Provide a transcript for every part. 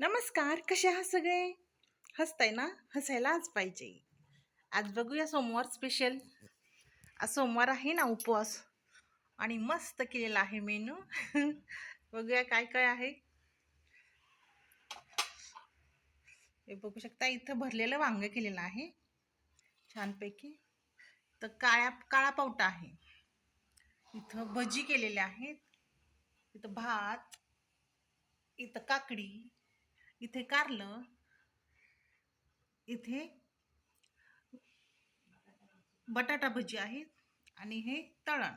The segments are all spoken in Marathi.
नमस्कार कसे आहात सगळे? हसताय ना? हसायला आज पाहिजे. आज बघूया सोमवार स्पेशल आज सोमवार आहे ना उपवास. आणि मस्त केलेला आहे मेनू बघूया काय काय आहे. हे बघू शकता इथं भरलेलं वांग केलेलं आहे. छानपैकी. तर काळ्या काळा पावटा आहे. इथं भजी केलेल्या आहेत. इथं भात. इथं काकडी. इथे कारलं. इथे बटाटा भजी आहे आणि हे तळण.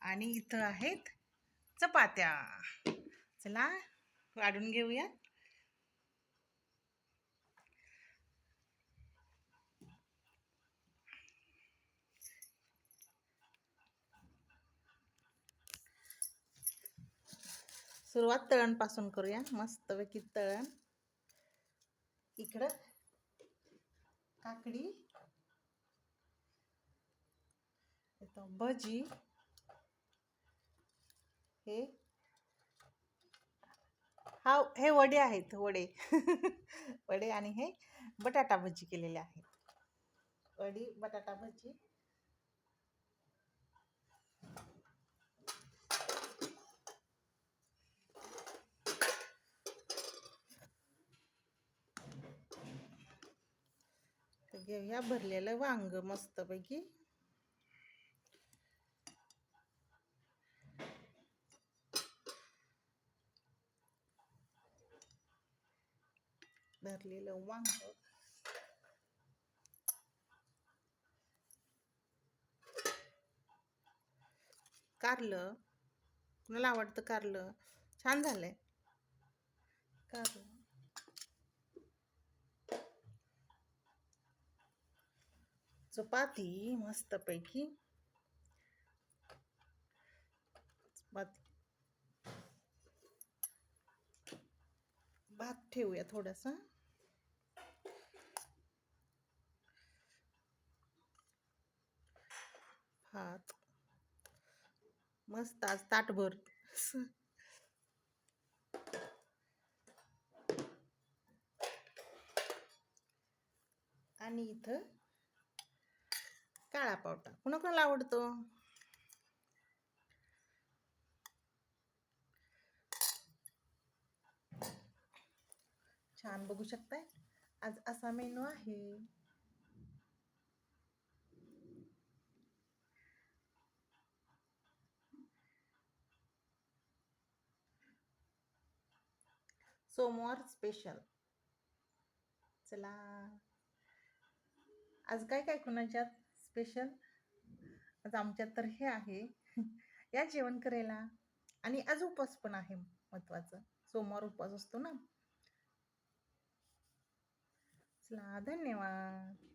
आणि इथं आहेत चपात्या. चला वाढून घेऊया सुरुवात तळणपासून करूया. मस्तपैकी तळण. इकडं काकडी. भजी. हे. हा हे वडे आहेत वडे. वडे आणि हे बटाटा भजी केलेले आहेत. वडी बटाटा भजी. घेऊया भरलेलं वांग मस्तपैकी. भरलेलं वांग. कारलं. कुणाला आवडतं कारलं? छान झालंय. कारलं. चपाती मस्तपैकी. चपाती. भात ठेवूया थोडासा. भात. मस्त आज ताटभर. आणि इथं काळा पावटा. कुणा कुणाला आवडतो? छान बघू शकताय? आज असा मेनू आहे. सोमवार स्पेशल चला. आज काय काय कुणाच्यात? स्पेशल आज हे आहे. या जेवण करायला. आणि आज उपवास पण आहे महत्वाचं सोमवार उपवास असतो ना. चला धन्यवाद.